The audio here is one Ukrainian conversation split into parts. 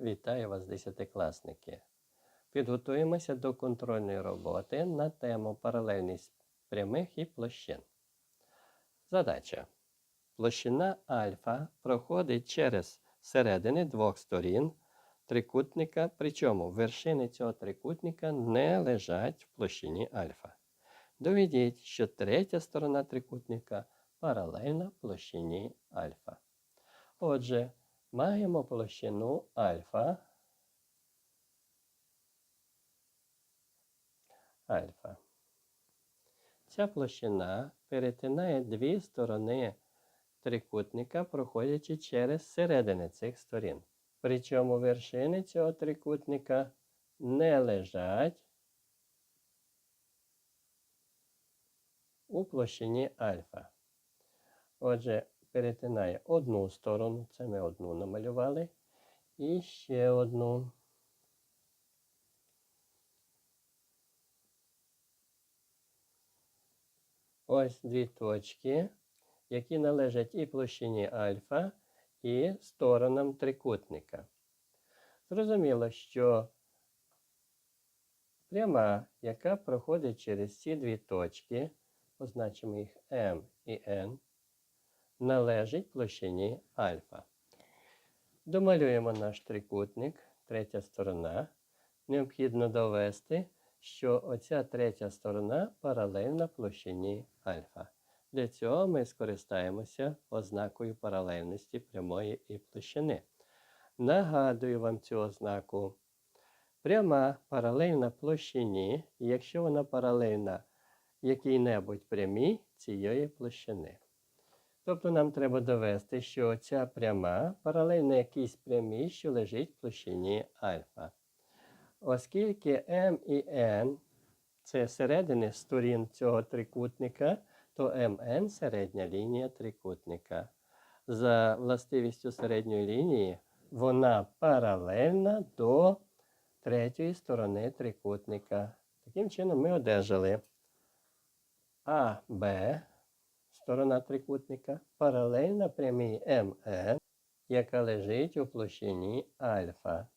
Вітаю вас, десятикласники! Підготуємося до контрольної роботи на тему паралельність прямих і площин. Задача. Площина альфа проходить через середини двох сторін трикутника, причому вершини цього трикутника не лежать в площині альфа. Доведіть, що третя сторона трикутника паралельна площині альфа. Отже, маємо площину альфа. Альфа. Ця площина перетинає дві сторони трикутника, проходячи через середини цих сторін. Причому вершини цього трикутника не лежать у площині альфа. Отже, перетинає одну сторону, це ми одну намалювали, і ще одну. Ось дві точки, які належать і площині альфа, і сторонам трикутника. Зрозуміло, що пряма, яка проходить через ці дві точки, позначимо їх М і N, належить площині альфа. Домалюємо наш трикутник, третя сторона. Необхідно довести, що оця третя сторона паралельна площині альфа. Для цього ми скористаємося ознакою паралельності прямої і площини. Нагадую вам цю ознаку. Пряма паралельна площині, якщо вона паралельна якій-небудь прямій цієї площини. Тобто нам треба довести, що ця пряма паралельна якійсь прямій, що лежить в площині альфа. Оскільки М і N це середини сторін цього трикутника, то МН середня лінія трикутника. За властивістю середньої лінії вона паралельна до третьої сторони трикутника. Таким чином ми одержали АБ, сторона трикутника, паралельна прямій МН, яка лежить у площині альфа.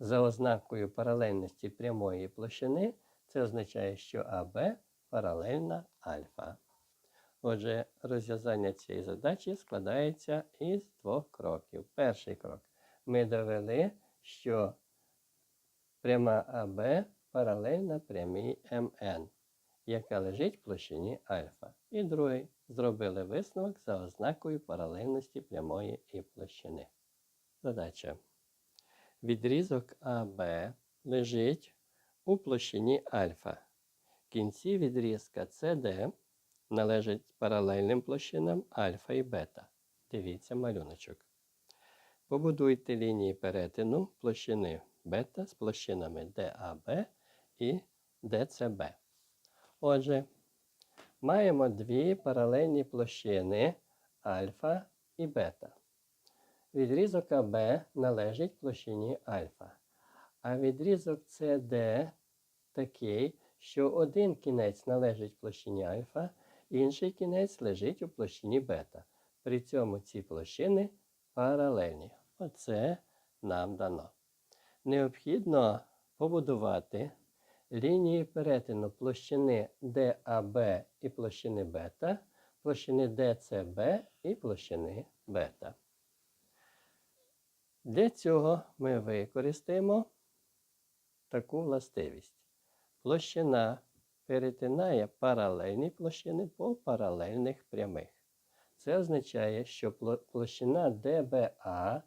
За ознакою паралельності прямої площини, це означає, що АБ паралельна альфа. Отже, розв'язання цієї задачі складається із двох кроків. Перший крок. Ми довели, що пряма АБ паралельна прямій МН, яка лежить в площині альфа. І другий. Зробили висновок за ознакою паралельності прямої і площини. Задача. Відрізок АБ лежить у площині альфа. Кінці відрізка CD належать паралельним площинам альфа і бета. Дивіться малюночок. Побудуйте лінії перетину площини бета з площинами DAB і DCB. Отже, маємо дві паралельні площини альфа і бета. Відрізок АБ належить площині альфа. А відрізок CD такий, що один кінець належить площині альфа, інший кінець лежить у площині бета. При цьому ці площини паралельні. Оце нам дано. Необхідно побудувати лінії перетину площини DAB і площини бета, площини DCB і площини бета. Для цього ми використаємо таку властивість. Площина перетинає паралельні площини по паралельних прямих. Це означає, що площина DBA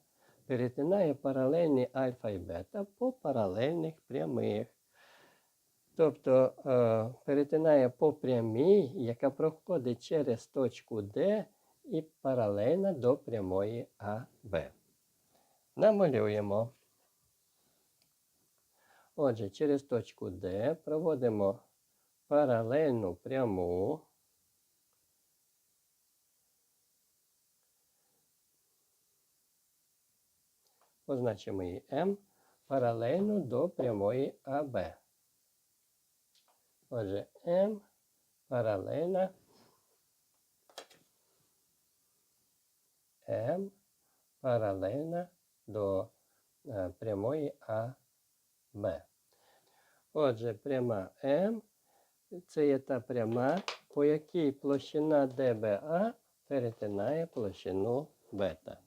перетинає паралельні альфа і бета по паралельних прямих. Тобто е, перетинає по прямій, яка проходить через точку D і паралельна до прямої АБ. Намалюємо. Отже, через точку D проводимо паралельну пряму. Позначимо її М паралельно до прямої АБ. Отже, М паралельна М паралельна до е, прямої АБ. Отже, пряма М це є та пряма, по якій площина ДБА перетинає площину бета.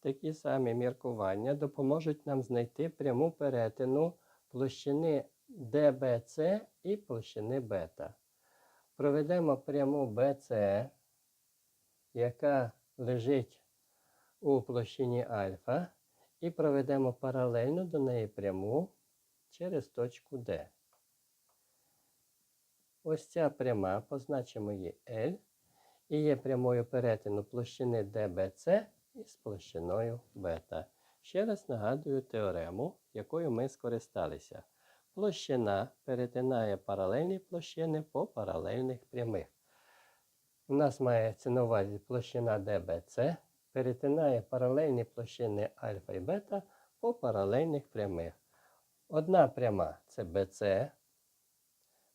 Такі самі міркування допоможуть нам знайти пряму перетину площини DBC і площини бета. Проведемо пряму BC, яка лежить у площині альфа, і проведемо паралельно до неї пряму через точку D. Ось ця пряма, позначимо її L, і є прямою перетину площини DBC із площиною бета. Ще раз нагадую теорему, якою ми скористалися. Площина перетинає паралельні площини по паралельних прямих. У нас мається на увазі площина DBC, перетинає паралельні площини альфа і бета по паралельних прямих. Одна пряма це BC,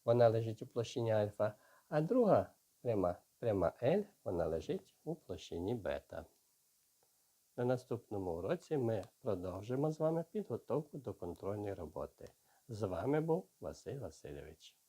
вона лежить у площині альфа, а друга пряма, пряма L, вона лежить у площині бета. На наступному уроці ми продовжимо з вами підготовку до контрольної роботи. З вами був Василь Васильович.